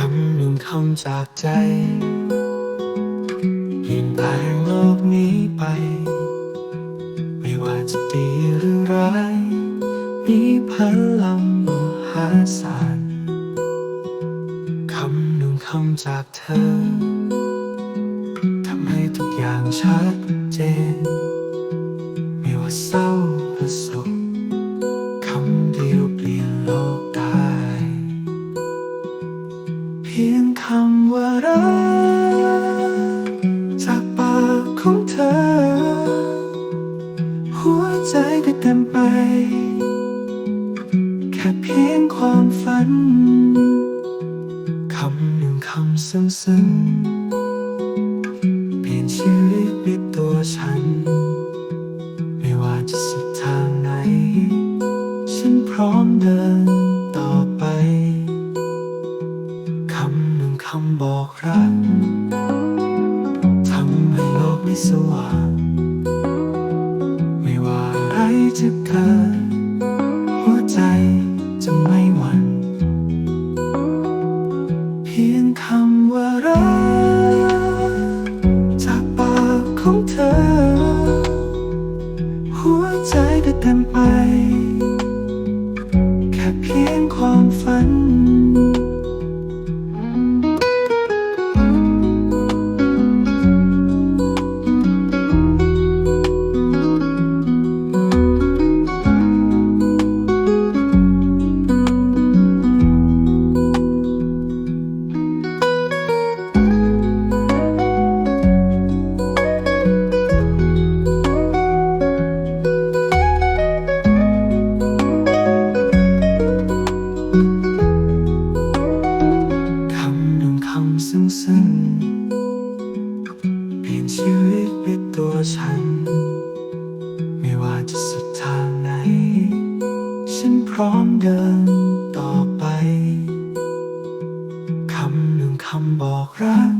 คำจากใจเปลี่ยนแปลงโลกนี้ไป ไม่ว่าจะดีหรือร้ายมีพลังมหาศาลคำหนึ่งคำจากเธอ ทำให้ทุกอย่างชัดเจน พียงคำว่ารักจากปากของเธอ หัวใจก็เต็มไป แค่เพียงความฝัน คำหนึ่งคำซึ้งๆเปลี่ยนชีวิตด้วยตัวฉัน ไม่ว่าจะสุดทางไหน ฉันพร้อมเดิน คำบอกรักทำให้โลกไม่สว่าง ฉัน ไม่ว่าจะสุดทางไหน ฉันพร้อมเดินต่อไป คำหนึ่งคำบอกรัก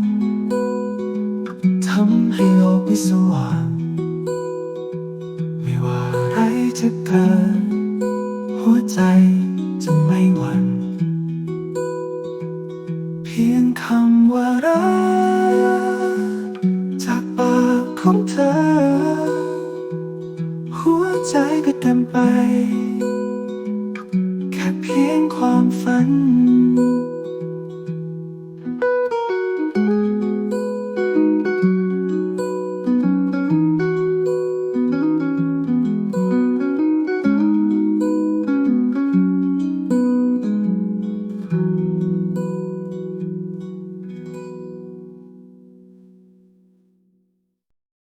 ทำให้โลกนี้สว่างไม่ว่าอะไรจะเกิดหัวใจจะไม่หวั่นเพียงคำว่ารัก หัวใจก็เต็มไป แค่เพียงความฝัน